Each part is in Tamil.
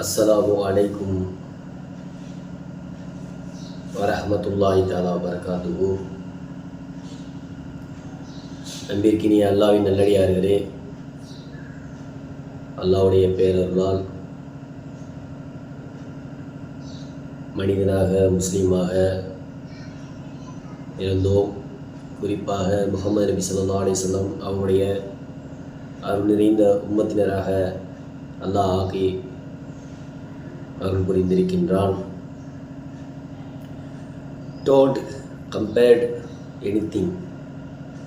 அஸ்ஸலாமு அலைக்கும் வரஹமத்துல்லாஹி தாலா வரகாத்துஹு நம்பியிருக்கினிய அல்லாவின் நல்லடியார்களே அல்லாவுடைய பேரர்களால் மனிதனாக முஸ்லீமாக இருந்தோம் குறிப்பாக முகமது நபி சொல்லா அலைஹி அவருடைய அருள் நிறைந்த உம்மத்தினராக அல்லாஹ் ஆக்கி அருள் புரிந்திருக்கின்றான். டோன்ட் கம்பேர்ட் எனிதிங்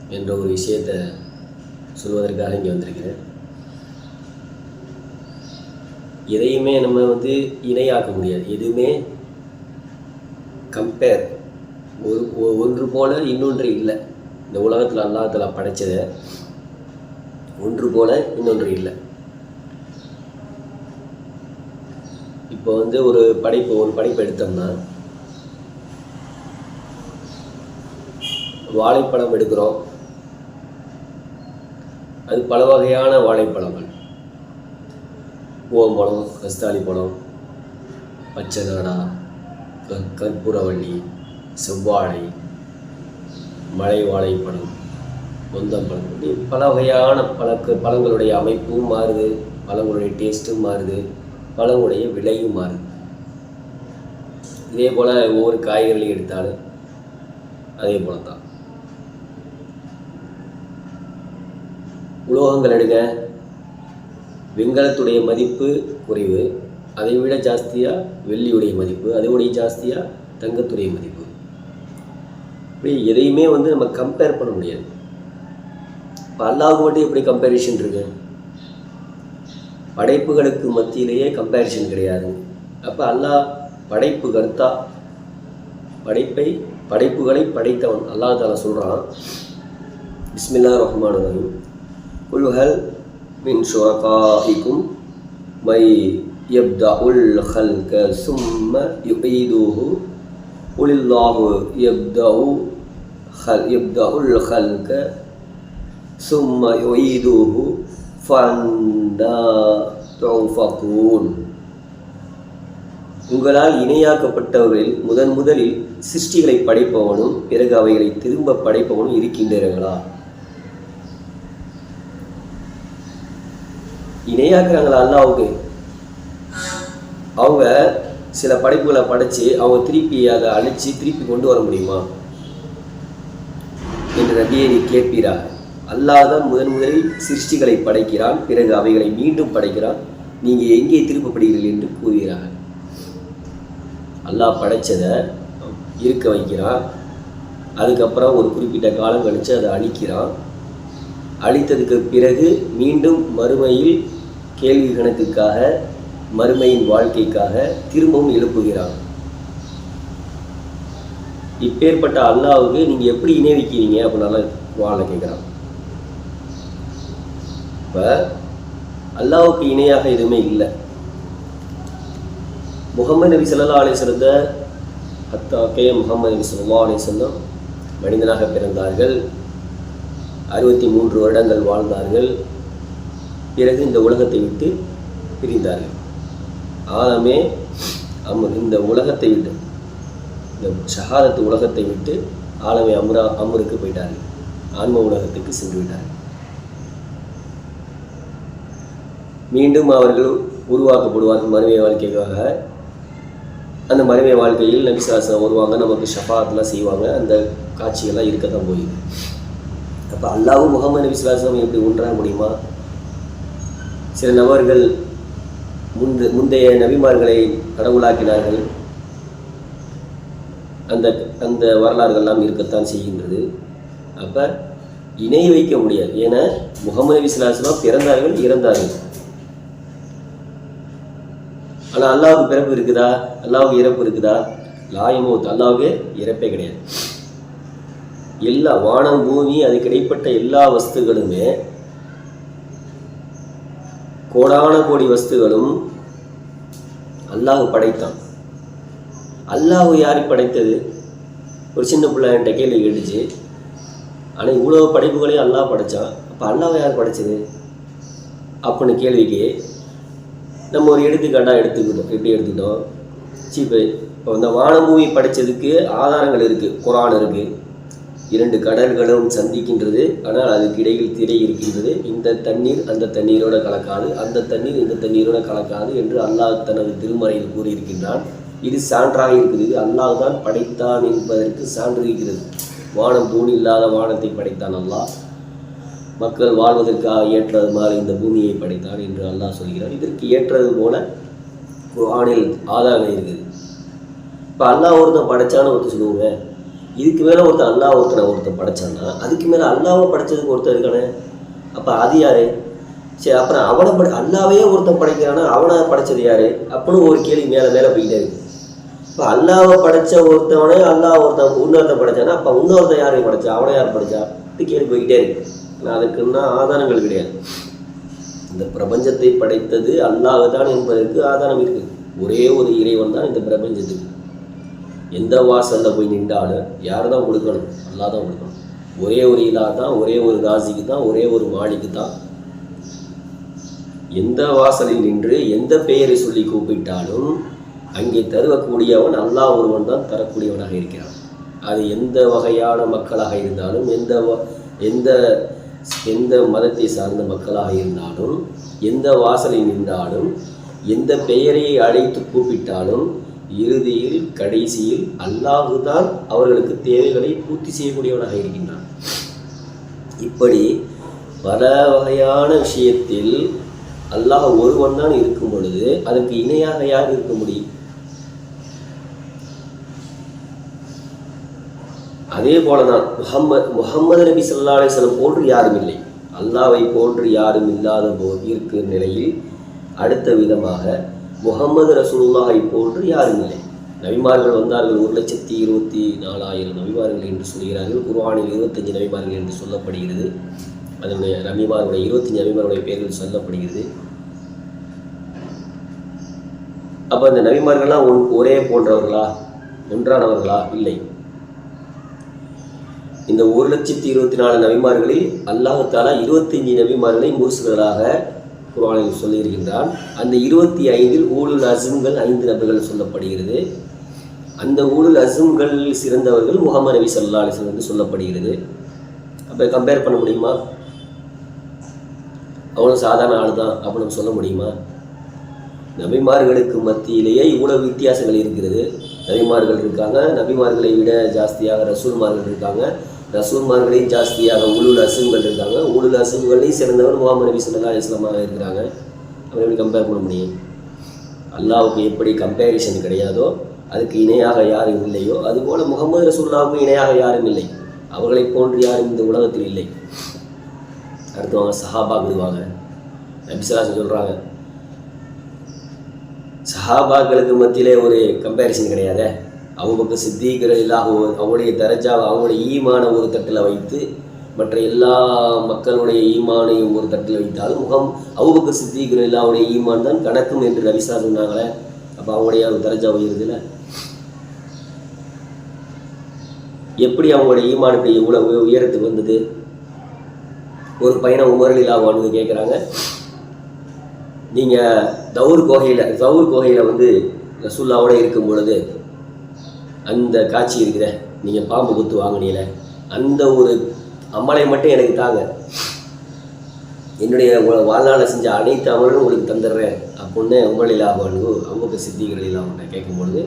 என்ற ஒரு விஷயத்தை சொல்வதற்காக இங்கே வந்திருக்கிறேன். எதையுமே நம்ம வந்து இணையாக்க முடியாது. எதுவுமே கம்பேர் ஒரு ஒ- ஒன்று போல இன்னொன்று இல்லை. இந்த உலகத்தில் அல்லாஹ்தஆலா படைத்ததை ஒன்று போல இன்னொன்று இல்லை. இப்போ வந்து ஒரு படைப்பு ஒரு படைப்பு எடுத்தோம்னா வாழைப்பழம் எடுக்கிறோம். அது பல வகையான வாழைப்பழங்கள். பூவம்பழம் கஸ்தாலி பழம் பச்சை நாடா க கற்பூரவள்ளி செவ்வாழை மலை வாழைப்பழம் பொந்தம்பழம் இப்படி பல வகையான பழக்கு பழங்களுடைய அமைப்பும் மாறுது பழங்களுடைய டேஸ்ட்டும் மாறுது. பழங்களுடைய விலையும் மாறுது இதே போல் ஒவ்வொரு காய்கறிகளையும் எடுத்தாலும் அதே போல தான் உலோகங்கள் எடுங்க வெங்கலத்துடைய மதிப்பு குறைவு அதை விட ஜாஸ்தியாக வெள்ளியுடைய மதிப்பு அதை விட ஜாஸ்தியாக தங்கத்துடைய மதிப்பு. இப்படி எதையுமே வந்து நம்ம கம்பேர் பண்ண முடியாது. இப்போ அல்லாஹ் மட்டும் எப்படி கம்பேரிஷன் இருக்குது படைப்புகளுக்கு மத்தியிலேயே கம்பேரிஷன் கிடையாது. அப்போ அல்லாஹ் படைப்பு கர்த்தா? படைப்பை படைப்புகளை படைத்தவன் அல்லாஹ் தாலா சொல்கிறான் பிஸ்மில்லா ரஹ்மான் ரஹீம். குல் ஹல் மின் ஷுரகாஇக்கும் மை யப்தஉல் ஹல்க சும்ம யுஈதுஹு உலில்லாஹு யப்தஉ ஹல் யப்தஉல் ஹல்க சும்ம யுஈதுஹு ஃபஅன்னா துஃபகூன் உங்களால் இணையாக்கப்பட்டவர்களில் முதன் முதலில் சிருஷ்டிகளை படைப்பவனும் பிறகு அவைகளை திரும்ப படைப்பவனும் இருக்கின்றீர்களா? இணையாக்குறாங்களா அல்லாவுக்கு? அவங்க சில படைப்புகளை படைச்சு அவங்க திருப்பி அதை அழிச்சு திருப்பி கொண்டு வர முடியுமா? என்று நபியை நீ கேட்பீரா? அல்லாதான் முதன் முதலில் சிருஷ்டிகளை படைக்கிறான் பிறகு அவைகளை மீண்டும் படைக்கிறான். நீங்கள் எங்கே திருப்பப்படுகிறீர்கள் என்று கூறுகிறார்கள். அல்லாஹ் படைச்சதை இருக்க வைக்கிறான். அதுக்கப்புறம் ஒரு குறிப்பிட்ட காலம் கழித்து அதை அழிக்கிறான். அழித்ததுக்கு பிறகு மீண்டும் மறுமையில் கேள்வி கணக்குக்காக மறுமையின் வாழ்க்கைக்காக திரும்பவும் எழுப்புகிறான். இப்பேற்பட்ட அல்லாவுக்கு நீங்கள் எப்படி இணை வைக்கிறீங்க? அப்படின்னால வாழ கேட்குறான் இப்போ அல்லாவுக்கு இணையாக எதுவுமே இல்லை. முகமது நபி ஸல்லல்லாஹு அலைஹி வஸல்லத்தை ஹத்தாக்கே முகமது நபி சொல்லா அலைஹி மனிதனாக பிறந்தார்கள். அறுபத்தி மூன்று வருடங்கள் வாழ்ந்தார்கள். பிறகு இந்த உலகத்தை விட்டு பிரிந்தார்கள். ஆலமே அம் இந்த உலகத்தை விட்டு இந்த ஷஹாதத்து உலகத்தை விட்டு ஆலமே அம்ரா அமருக்கு போயிட்டார்கள். ஆன்ம உலகத்துக்கு சென்று விட்டார்கள். மீண்டும் அவர்கள் உருவாக்கப்படுவார்கள் மறுமை வாழ்க்கைக்காக. அந்த மறுமை வாழ்க்கையில் நபிசாசம் வருவாங்க நமக்கு ஷஃபாத்லாம் செய்வாங்க அந்த காட்சியெல்லாம் இருக்க தான் போயிடுது அப்போ அல்லாவும் முகமது நபி எப்படி ஒன்றாக முடியுமா? சில நபர்கள் முந்த முந்தைய நபிமார்களை கடவுளாக்கினார்கள். அந்த அந்த வரலாறுகள்லாம் இருக்கத்தான் செய்கின்றது. அப்போ இணை வைக்க முடியாது. ஏன்னா முகமது நபி ஸல்லல்லாஹு பிறந்தார்கள் இறந்தார்கள். ஆனால் அல்லாவுக்கு பிறப்பு இருக்குதா? அல்லாவுக்கு இறப்பு இருக்குதா? லாயமோத் அல்லாவுக்கு இறப்பே கிடையாது. எல்லா வானம் பூமி அதுக்கு இடைப்பட்ட எல்லா வஸ்துகளுமே கோடான கோடி வஸ்துகளும் அல்லாஹ் படைத்தான். அல்லாஹ் யார் படைத்தது? ஒரு சின்ன பிள்ளை என்கிட்ட கேள்வி கேட்டுச்சு. ஆனால் இவ்வளோ படைப்புகளையும் அல்லாஹ் படைத்தான் அப்போ அல்லாஹ் யார் படைச்சது? அப்படின்னு கேள்விக்கு நம்ம ஒரு எடுத்துக்காட்டாக எடுத்துக்கிட்டோம். எப்படி எடுத்துக்கிட்டோம்? சீப்பு இப்போ இந்த வானபூமி படைச்சதுக்கு ஆதாரங்கள் இருக்குது குரான் இருக்குது இரண்டு கடல்களும் சந்திக்கின்றது. ஆனால் அதுக்கு இடையில் திரை இருக்கின்றது. இந்த தண்ணீர் அந்த தண்ணீரோட கலக்காது. அந்த தண்ணீர் இந்த தண்ணீரோட கலக்காது என்று அல்லாஹ் தனது திருமறையில் கூறியிருக்கின்றான். இது சான்றாக இருக்குது. இது அல்லாஹ் தான் படைத்தான் என்பதற்கு சான்று இருக்கிறது. வானம் தூண் இல்லாத வானத்தை படைத்தான் அல்லாஹ். மக்கள் வாழ்வதற்காக ஏற்றது மாதிரி இந்த பூமியை படைத்தான் என்று அல்லாஹ் சொல்கிறார் இதற்கு ஏற்றது போல ஆணில் ஆதாரம் இருக்குது. இப்போ அல்லாஹ் ஒருத்தன் படைச்சான்னு ஒருத்தர் சொல்லுவாங்க. இதுக்கு மேலே ஒருத்தன் அல்லாஹ் ஒருத்தனை ஒருத்தன் படைச்சான்னா அதுக்கு மேலே அல்லாவை படைச்சதுக்கு ஒருத்தன் இருக்கானே. அப்போ அது யார்? சரி அப்புறம் அவனை படை அல்லாவே ஒருத்தன் படைக்கிறானா அவனை படைச்சது யார்? அப்படின்னு ஒரு கேள்வி மேலே மேலே போயிட்டே இருக்கு. இப்போ அல்லாவை படைச்ச ஒருத்தவனே அல்லாஹ் ஒருத்தன் இன்னொருத்தன் படைச்சானா அப்போ இன்னொருத்தன் யாரையும் படைச்சா? அவனை யார் படைச்சா? இது கேள்வி போய்கிட்டே இருக்கு. அதுக்குன்னா ஆதாரங்கள் கிடையாது. இந்த பிரபஞ்சத்தை படைத்தது அல்லாஹ் தான் என்பதற்கு ஆதாரம் இருக்குது ஒரே ஒரு இறைவன் தான் இந்த பிரபஞ்சத்துக்கு. எந்த வாசலில் போய் நின்றாலும் யார் தான் கொடுக்கணும் அல்லா தான் கொடுக்கணும் ஒரே ஒரு இலா தான் ஒரே ஒரு ராசிக்கு தான் ஒரே ஒரு மாடிக்கு தான். எந்த வாசலில் நின்று எந்த பெயரை சொல்லி கூப்பிட்டாலும் அங்கே தருவக்கூடியவன் அல்லா ஒருவன் தான் தரக்கூடியவனாக இருக்கிறான். அது எந்த வகையான மக்களாக இருந்தாலும் எந்த வ- எந்த எந்த மதத்தை சார்ந்த மக்களாக இருந்தாலும் எந்த வாசலில் நின்றாலும் எந்த பெயரை அழைத்து கூப்பிட்டாலும் இறுதியில் கடைசியில் அல்லாஹு தான் அவர்களுக்கு தேவைகளை பூர்த்தி செய்யக்கூடியவனாக இருக்கின்றான். இப்படி பல வகையான விஷயத்தில் அல்லாஹ் ஒருவன் தான் இருக்கும் பொழுது அதற்கு இணையாக யார் இருக்க முடியும்? அதே போல தான் முகம்மது முகம்மது நபி ஸல்லல்லாஹு அலைஹி போன்று யாரும் இல்லை. அல்லாவை போன்று யாரும் இல்லாத போது இருக்கிற நிலையில் அடுத்த விதமாக முகம்மது ரசூல்லாவை போன்று யாரும் இல்லை. நபிமார்கள் வந்தார்கள் ஒரு லட்சத்தி இருபத்தி நாலாயிரம் நபிமார்கள் என்று சொல்கிறார்கள். குருவானில் இருபத்தஞ்சு நபிமார்கள் என்று சொல்லப்படுகிறது. அதனுடைய நபிமார்களுடைய இருபத்தஞ்சு நபிமார்களுடைய பெயர்கள் சொல்லப்படுகிறது. அப்போ அந்த நபிமார்கள்லாம் ஒன்- ஒரே போன்றவர்களா? ஒன்றானவர்களா? இல்லை. இந்த ஒரு லட்சத்தி இருபத்தி நாலு நபிமார்களில் அல்லாஹு தாலா இருபத்தஞ்சு நபிமார்களை முரசுகளாக குரானில் சொல்லியிருக்கின்றான். அந்த இருபத்தி ஐந்தில் ஊழல் அசும்கள் ஐந்து நபர்கள் சொல்லப்படுகிறது. அந்த ஊழல் அசும்கள் சிறந்தவர்கள் முகமது நபி சல்லா என்று சொல்லப்படுகிறது. அப்போ கம்பேர் பண்ண முடியுமா? அவனும் சாதாரண ஆள் தான் அப்படின்னு சொல்ல முடியுமா? நபிமார்களுக்கு மத்தியிலேயே இவ்வளவு வித்தியாசங்கள் இருக்கிறது. நபிமார்கள் இருக்காங்க நபிமார்களை விட ஜாஸ்தியாக ரசூல்மார்கள் இருக்காங்க. ரசூல்மார்களையும் ஜாஸ்தியாக உள்ளூர் அசும்கள் இருக்காங்க. உள்ளூர் அசுங்களையும் சிறந்தவர் முகமது நபி ஸல்லல்லாஹு இஸ்லாமாக இருக்கிறாங்க. அவரை எப்படி கம்பேர் பண்ண முடியும்? அல்லாவுக்கு எப்படி கம்பேரிசன் கிடையாதோ அதுக்கு இணையாக யாரும் இல்லையோ அதுபோல் முகமது ரசூல்லாவுக்கும் இணையாக யாரும் இல்லை. அவர்களை போன்று யாரும் இந்த உலகத்தில் இல்லை. அடுத்தவங்க சஹாபா விடுவாங்க நபிசலாசன் சொல்கிறாங்க சஹாபாக்களுக்கு மத்தியிலே ஒரு கம்பேரிசன் கிடையாதே? அவங்க சித்திகள் இல்லாம அவங்களுடைய தரஜாவை அவங்களுடைய ஈமான ஒரு தட்டில் வைத்து மற்ற எல்லா மக்களுடைய ஈமானையும் ஒரு தட்டில் வைத்தாலும் முகம் அவங்க சித்திகள் இல்லாவுடைய ஈமான் தான் கணக்கும் என்று நபிசா சொன்னாங்களே. அப்போ அவங்களுடைய ஒரு தரஜா உயருதுல. எப்படி அவங்களுடைய ஈமானத்தை இப்படி இவ்வளோ உயரத்துக்கு வந்தது? ஒரு பையனை உமரலிலா வாழ்ந்து கேட்குறாங்க நீங்கள் தவுர் கோகையில் தவுர் கோகையில் வந்து ரசூல்லாவோட இருக்கும் பொழுது அந்த காட்சி இருக்கிற நீங்கள் பாம்பு குத்து வாங்கினீல அந்த ஒரு அம்மலை மட்டும் எனக்கு தாங்க. என்னுடைய வாழ்நாளை செஞ்ச அனைத்து அமலும் உங்களுக்கு தந்துடுறேன். அப்படின்னு உமரலிலா அவங்க சித்திகள் அவங்க கேட்கும்பொழுது கேட்கும் பொழுது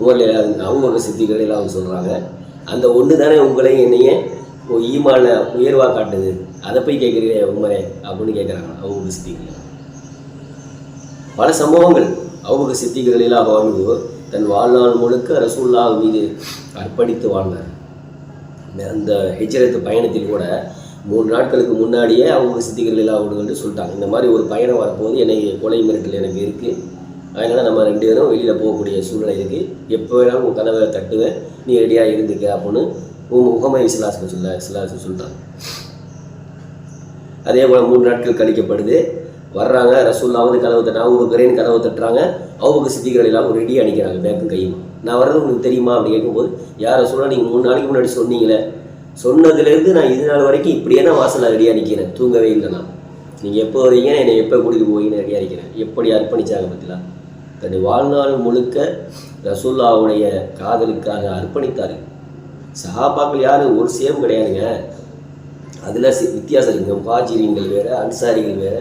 உமரலிலா அவங்க சித்திகளில் அவங்க சொல்கிறாங்க அந்த ஒன்று தானே உங்களையும் என்னையே ஓ ஈமான உயர்வாக காட்டுது. அதை போய் கேட்குறீங்க உமரே அப்படின்னு கேட்குறாங்க அவங்க சித்திகள் பல சம்பவங்கள் அவங்க சித்திகள் அவங்க தன் வாழ்நாள் முழுக்க ரசூல்லா மீது அர்ப்பணித்து வாழ்ந்தார். அந்த ஹிஜ்ரத் பயணத்தில் கூட மூன்று நாட்களுக்கு முன்னாடியே அவங்க சித்திகள் எல்லாம் விடுங்கன்னு சொல்லிட்டாங்க. இந்த மாதிரி ஒரு பயணம் வரப்போது என்னை கொலை மிரட்டல் எனக்கு இருக்குது அதனால் நம்ம ரெண்டு பேரும் வெளியில் போகக்கூடிய சூழ்நிலை இருக்குது எப்போ வேணாலும் உன் கதவை தட்டுவேன் நீ ரெடியாக இருந்துக்க அப்படின்னு உன் முகமை இஸ்லாசுக்கு சொல்ல இஸ்லாசு சொல்லிட்டாங்க. அதே போல் மூணு நாட்கள் கழிக்கப்படுது. வர்றாங்க ரசூல்லா வந்து கதவை தட்ட அவங்க கதவு தட்டுறாங்க அவங்க சித்திகள் எல்லாம் ரெடி அடிக்கிறாங்க பேக்கும் கையும். நான் வர்றது உங்களுக்கு தெரியுமா அப்படி கேட்கும்போது யார் ரசூலா நீங்கள் மூணு நாளைக்கு முன்னாடி சொன்னீங்களே. சொன்னதுலேருந்து நான் இது நாள் வரைக்கும் இப்படியே தான் வாசலில் ரெடியாக நிற்கிறேன் தூங்கவே இல்லை நான். நீங்கள் எப்போ வரீங்க என்னை எப்போ கூட்டிகிட்டு போவீங்கன்னு ரெடியாக இருக்கிறேன் எப்படி அர்ப்பணிச்சாங்க பற்றிலாம் தன்னுடைய வாழ்நாள் முழுக்க ரசூல்லாவுடைய காதலுக்காக அர்ப்பணித்தார்கள். சஹாபாக்கள் யாரும் ஒரு சேம் கிடையாதுங்க. அதில் வித்தியாசம் இருக்குங்க பாஜிரிங்கள் வேறு அன்சாரிகள் வேற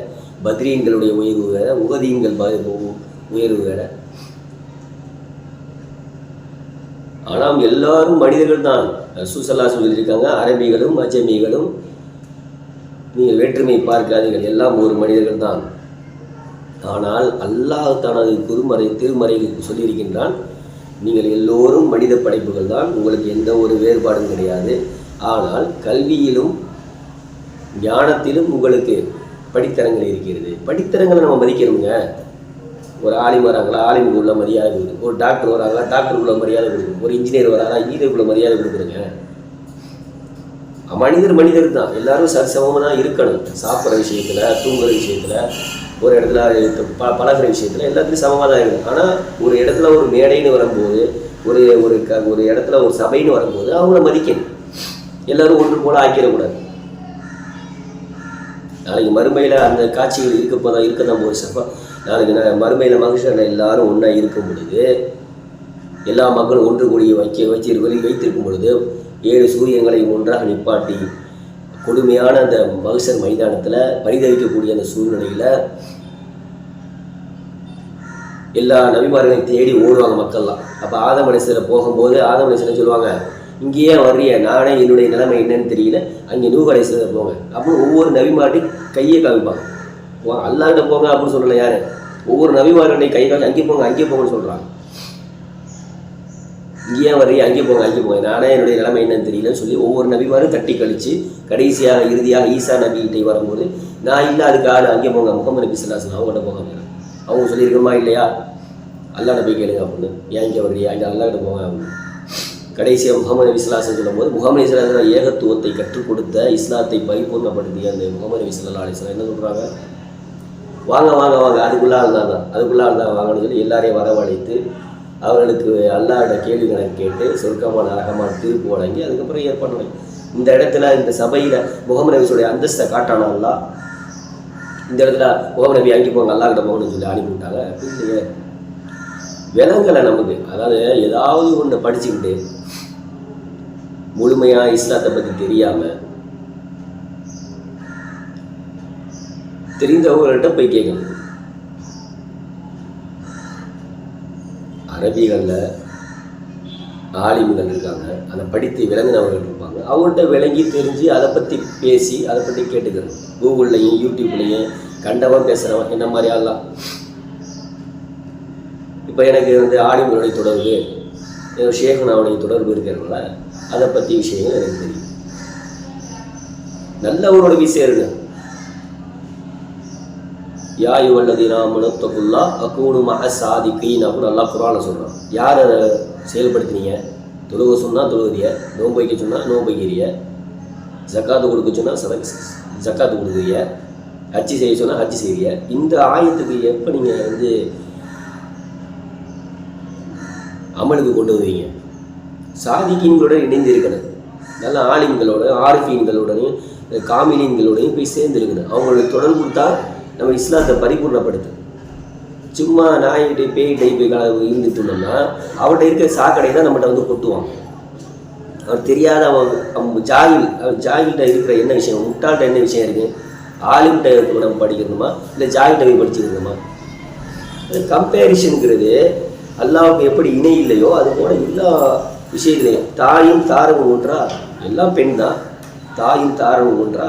பத்ரீன்களுடைய உயர்வு வேற உகதீன்கள் உயர்வு வேற. ஆனால் எல்லாரும் மனிதர்கள் தான் சுசலா சொல்லியிருக்காங்க அரபிகளும் அஜமிகளும் நீங்கள் வேற்றுமை பார்க்காதீர்கள் எல்லாம் ஒரு மனிதர்கள் தான் ஆனால் அல்லாஹ் தனது குருமறை திருமறைகளுக்கு சொல்லியிருக்கின்றான் நீங்கள் எல்லோரும் மனித படைப்புகள் தான் உங்களுக்கு எந்த ஒரு வேறுபாடும் கிடையாது. ஆனால் கல்வியிலும் ஞானத்திலும் உங்களுக்கு படித்தரங்கள் இருக்கிறது. படித்தரங்களை நம்ம மதிக்கணுங்க. ஒரு ஆலிம் வராங்களா ஆலிமுக்கு உள்ள மரியாதை கொடுக்கணும் ஒரு டாக்டர் வராங்களா டாக்டருக்குள்ள மரியாதை கொடுக்கணும் ஒரு இன்ஜினியர் வராங்களா இன்ஜினியருக்குள்ள மரியாதை கொடுக்குறங்க. மனிதர் மனிதர் தான். எல்லாரும் சரிசமமாக தான் இருக்கணும். சாப்பிட்ற விஷயத்தில் தூங்குற விஷயத்தில் ஒரு இடத்துல ப பழகுற விஷயத்தில் எல்லாத்துலேயும் சமமாக தான் இருக்கணும். ஆனால் ஒரு இடத்துல ஒரு மேடைன்னு வரும்போது ஒரு ஒரு க ஒரு இடத்துல ஒரு சபைன்னு வரும்போது அவங்கள மதிக்கணும். எல்லோரும் ஒன்று போல ஆக்கிடக்கூடாது. நாளைக்கு மறுமையில் அந்த காட்சிகள் இருக்க போதான் இருக்க தான் போகுது சப்பா நாளைக்கு நான் மறுமையில் மனுஷர்கள் எல்லாரும் ஒன்றா இருக்கும் பொழுது எல்லா மக்களும் ஒன்று கூடிய வைக்க வச்சு வைத்திருக்கும் பொழுது ஏழு சூரியங்களை ஒன்றாக நிப்பாட்டி கொடுமையான அந்த மகசர் மைதானத்தில் பரிதவிக்கக்கூடிய அந்த சூழ்நிலையில் எல்லா நபிமார்களையும் தேடி ஓடுவாங்க மக்கள்லாம். அப்போ ஆதமனசில் போகும்போது ஆதமனசில் சொல்லுவாங்க இங்கேயே வர்றிய நானே என்னுடைய நிலைமை என்னன்னு தெரியல. அங்கே நூகடைசில் போங்க. அப்படின்னு ஒவ்வொரு நபிமார்ட்டையும் கையே காமிப்பாங்க. அல்லாண்ட போங்க அப்படின்னு சொல்லல யாரு? ஒவ்வொரு நபிமாருடைய கை காமி அங்கே போங்க அங்கே போங்கன்னு சொல்கிறாங்க இங்கேயே வர்றீ அங்கே போங்க அங்கே போங்க. நானே என்னுடைய நிலைமை என்னன்னு தெரியலன்னு சொல்லி ஒவ்வொரு நபிமாரும் தட்டி கழிச்சு கடைசியாக இறுதியாக ஈசா நபிகிட்டே வரும்போது நான் இல்லை அதுக்கு ஆள் அங்கே போங்க முகமது நபி சொல்லாசன் அவங்ககிட்ட போங்க அவங்க சொல்லியிருக்கோமா இல்லையா? அல்லா நபி கேளுங்க அப்படின்னு. ஏன் இங்கே வர்றியா? இல்லை அல்லாட்ட போங்க அப்படின்னு. கடைசியாக முகமது நபி சொல்லும்போது முகமது இஸ்லாசன் ஏகத்துவத்தை கற்றுக் கொடுத்த இஸ்லாத்தை பரிபூர்ணப்படுத்திய அந்த முகமது விஸ்லா அலிஸ்லாம் என்ன சொல்கிறாங்க வாங்க வாங்க வாங்க அதுக்குள்ளால் தான் தான் அதுக்குள்ளால் தான் வாங்கன்னு சொல்லி எல்லாரையும் வரவழைத்து அவர்களுக்கு அல்லாட கேள்வி கணக்கு கேட்டு சொர்க்கமான அழகமான தீர்ப்பு வழங்கி அதுக்கப்புறம் ஏற்பாடு இந்த இடத்துல இந்த சபையில் முகமது நபிஸுடைய அந்தஸ்தை காட்டான அல்லாஹ்? இந்த இடத்துல முகமது நபி அங்கே போங்க அல்லாஹ்கிட்ட போகணும்னு சொல்லி அனுப்பி விளங்கலை விலங்கலை நமக்கு அதாவது ஏதாவது ஒன்று படிச்சுக்கிட்டு முழுமையாக இஸ்லாத்தை பற்றி தெரியாமல் தெரிந்தவங்கள்ட்ட போய் கேட்கணும் அரபிகளில் ஆலிம்கள் இருக்காங்க. அதை படித்து விளங்கினவர்கள் இருப்பாங்க. அவங்கள்ட்ட விளங்கி தெரிஞ்சு அதை பற்றி பேசி அதை பற்றி கேட்டுக்கணும். கூகுள்லையும் யூடியூப்லையும் கண்டவன் பேசுகிறவன் என்ன மாதிரி ஆகலாம் இப்போ எனக்கு வந்து ஆலிம்களுடைய தொடர்பு என்னோட ஷேகனாவுடைய தொடர்பு இருக்கிறதுனால அதை பற்றி விஷயங்கள் எனக்கு தெரியும். நல்லவரோட போய் சேருங்க யாயு வல்லதி ராமனத்தகுல்லா அக்கூனு மக சாதிக்கீன் அப்படின்னு நல்லா குரான சொல்கிறான் யார் அதை செயல்படுத்தினீங்க? தொழுக சொன்னால் தொழுகிறிய நோன்பு வைக்க சொன்னால் நோன்பு வைக்கிறிய ஜக்காத்து கொடுக்க சொன்னால் சத ஜக்காத்து கொடுக்குறிய ஹஜ்ஜி செய்ய சொன்னால் ஹஜ்ஜி செய்கிறிய. இந்த ஆயத்துக்கு எப்போ நீங்கள் வந்து அமலுக்கு கொண்டு வருவீங்க. சாதிக்கீன்களுடன் இணைந்து இருக்கணும் நல்ல ஆலிம்களோட ஆர்ஃபீன்களுடனையும் காமினீன்களோடையும் போய் சேர்ந்து இருக்கணும் அவங்களோட தொடர்பு கொடுத்தா நம்ம இஸ்லாத்தை பரிபூர்ணப்படுத்தும் சும்மா நாய்கிட்டே பேய்கிட்டே போய் கல- இருந்துட்டோம்னா அவர்கிட்ட இருக்க சாக்கடை தான் நம்மகிட்ட வந்து கொட்டுவான் அவர் தெரியாத அவன் அவன் ஜாகில் அவன் ஜாகில்கிட்ட இருக்கிற என்ன விஷயம்? முட்டாள்கிட்ட என்ன விஷயம் இருக்குது ஆலிம்கிட்ட நம்ம படிக்கணுமா? இல்லை ஜாகில்கிட்ட போய் படிச்சுக்கணுமா கம்பேரிஷனுங்கிறது அல்லாவுக்கு எப்படி இணை இல்லையோ அது போல எல்லா விஷயங்களையும் தாயும் தாரவும் ஒன்றா எல்லாம் பெண் தான் தாயும் தாரவும் ஒன்றா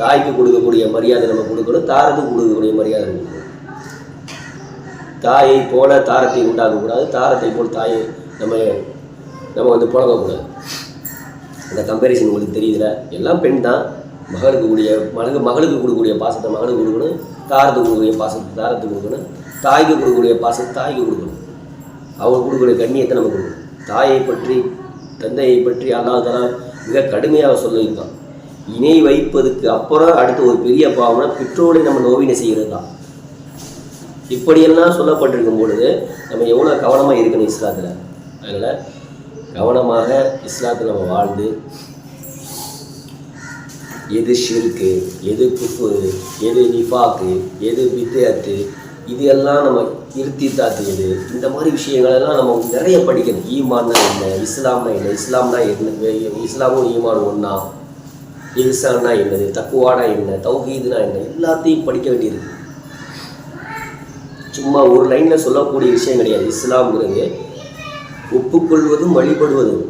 தாய்க்கு கொடுக்கக்கூடிய மரியாதை நம்ம கொடுக்கணும் தாரத்துக்கு கொடுக்கக்கூடிய மரியாதை கொடுக்கணும். தாயை போல தாரத்தை உண்டாக்கக்கூடாது தாரத்தை போல் தாயை நம்ம நம்ம வந்து புழங்கக்கூடாது. அந்த கம்பேரிசன் உங்களுக்கு தெரியுதுல? எல்லாம் பெண் தான் மகளுக்கு கூடிய மகளுக்கு மகளுக்கு கொடுக்கக்கூடிய பாசத்தை மகளுக்கு கொடுக்கணும் தாரத்துக்கு கொடுக்கக்கூடிய பாசத்தை தாரத்துக்கு கொடுக்கணும். தாய்க்கு கொடுக்கக்கூடிய பாசத்தை தாய்க்கு கொடுக்கணும். அவர் கொடுக்கக்கூடிய கண்ணியத்தை நம்ம கொடுக்கணும். தாயை பற்றி தந்தையை பற்றி அல்லாஹ் மிக கடுமையாக சொல்லியிருக்கான். இணை வைப்பதுக்கு அப்புறம் அடுத்து ஒரு பெரிய பாவம்னா பெற்றோரை நம்ம நோவினை செய்கிறது தான் இப்படியெல்லாம் சொல்லப்பட்டிருக்கும் பொழுது நம்ம எவ்வளோ கவனமாக இருக்கணும் இஸ்லாத்தில்? அதனால் கவனமாக இஸ்லாத்தில் நம்ம வாழ்ந்து எது ஷிர்கு எது குஃபு எது நிஃபாக்கு எது வித்தியாத்து இது எல்லாம் நம்ம இருத்தி தாத்தியது இந்த மாதிரி விஷயங்களெல்லாம் நம்ம நிறைய படிக்கணும். ஈமான்னா என்ன இஸ்லாம்னா என்ன இஸ்லாம்னா என்ன? இஸ்லாமும் ஈமானும் ஒன்றா இன்சான்னா என்னது? தக்குவானா என்ன? தௌஹீதுனா என்ன? எல்லாத்தையும் படிக்க வேண்டியிருக்கு. சும்மா ஒரு லைனில் சொல்லக்கூடிய விஷயம் கிடையாது. இஸ்லாம்ங்கிறது ஒப்புக்கொள்வதும் வழிபடுவதும்.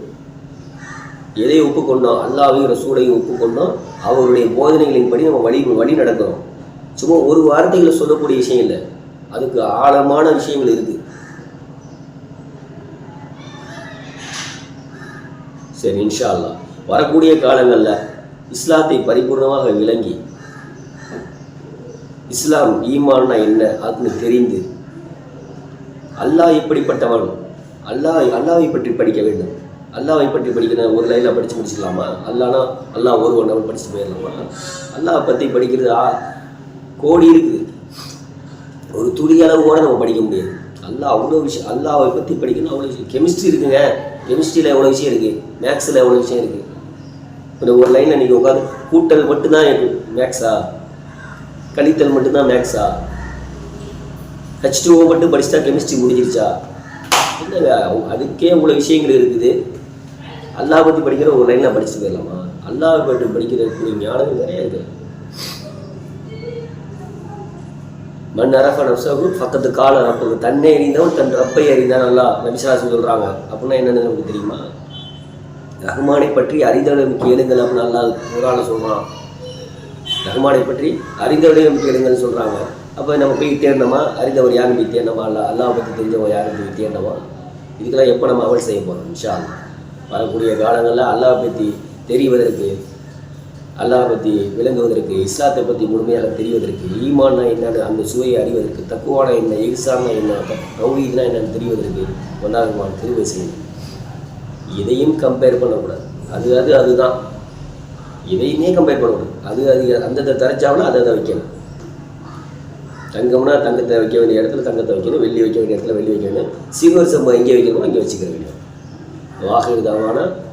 எதை ஒப்புக்கொண்டோம்? அல்லாவையும் ரசூலையும் ஒப்புக்கொண்டோம். அவருடைய போதனைகளின்படி நம்ம வழி வழி நடக்கிறோம். சும்மா ஒரு வார்த்தைகளை சொல்லக்கூடிய விஷயம் இல்லை. அதுக்கு ஆழமான விஷயங்கள் இருக்குது சரி இன்ஷா அல்லாஹ் வரக்கூடிய காலங்களில் இஸ்லாத்தை பரிபூர்ணமாக விளங்கி இஸ்லாம் ஈமான்னா என்ன அதுன்னு தெரிந்து அல்லாஹ் இப்படிப்பட்டவன் அல்லாஹ் அல்லாவை பற்றி படிக்க வேண்டும். அல்லாவை பற்றி படிக்கிறேன் ஒரு லைனில் படித்து முடிச்சிடலாமா அல்லானா அல்லாஹ் ஒருவன் நம்ம படித்து போயிடலாமா? அல்லாஹ் பற்றி படிக்கிறது ஆ கோடி இருக்குது ஒரு துளி அளவு கூட நம்ம படிக்க முடியாது. அல்லா அவ்வளோ விஷயம் அல்லாவை பற்றி படிக்கணும். அவ்வளோ விஷயம். கெமிஸ்ட்ரி இருக்குங்க. கெமிஸ்ட்ரியில் எவ்வளோ விஷயம் இருக்குது மேக்ஸில் எவ்வளோ விஷயம் இருக்குது இப்போ ஒரு லைனில் நீங்கள் உட்காந்து கூட்டல் மட்டும்தான் மேக்ஸா கழித்தல் மட்டும்தான் மேக்ஸா ஹெச் டூஓ மட்டும் படிச்சுட்டா கெமிஸ்ட்ரி முடிஞ்சிருச்சா? இல்லைங்க அதுக்கே இவ்வளோ விஷயங்கள் இருக்குது. அல்லாஹ் பற்றி படிக்கிற ஒரு லைனில் படிச்சுட்டு போயிடலாமா? அல்லாஹ் பற்றி படிக்கிறதுக்குரிய ஞானம் நிறைய இருக்குது மண் அரஃப நப்சகு பக்கத்து கால ரப்புக்கு தன்னை அறிந்தவன் தன் ரப்பை அறிந்தான் நல்லா நபிசாசு சொல்கிறாங்க அப்படின்னா என்னென்னு நமக்கு தெரியுமா? ரஹ்மானை பற்றி அறிந்தவரிடம் கேளுங்கள் அப்படின்னு நல்லா குரான சொல்கிறான் ரஹ்மானை பற்றி அறிந்தவரிடம் கேளுங்கள்னு சொல்கிறாங்க அப்போ நம்ம போய் தேடினோமா அறிந்தவர் யாரும் போய் தேடினோமா அல்ல அல்லாவை பற்றி தெரிஞ்சவர் யாரும் போய் தேடினோமா இதுக்கெல்லாம் எப்போ நம்ம அவள் செய்ய போகிறோம் இன்ஷா வரக்கூடிய காலங்களில் அல்லாஹ் பற்றி தெரிவதற்கு அல்லாஹ் பற்றி விளங்குவதற்கு இஸ்லாத்தை பற்றி முழுமையாக தெரிவதற்கு ஈமான்னா என்னன்னு அந்த சுவையை அறிவதற்கு தக்குவானா என்ன? எகிசானா என்ன? தௌஹீத்னா என்னன்னு தெரிவதற்கு ஒன்றாகுமான திருவை செய்யும். எதையும் கம்பேர் பண்ணக்கூடாது. அது அது அதுதான். எதையுமே கம்பேர் பண்ணக்கூடாது. அது அது அந்தந்த தரைச்சாவில் அதை அதை வைக்கணும். தங்கம்னா தங்கத்தை வைக்க வேண்டிய இடத்துல தங்கத்தை வைக்கணும். வெள்ளி வைக்க வேண்டிய இடத்துல வெள்ளி வைக்க வேணும் சீவர் சம்பவம் எங்கே வைக்கணுமோ அங்கே வச்சுக்கிற வேண்டியது வாஹிர்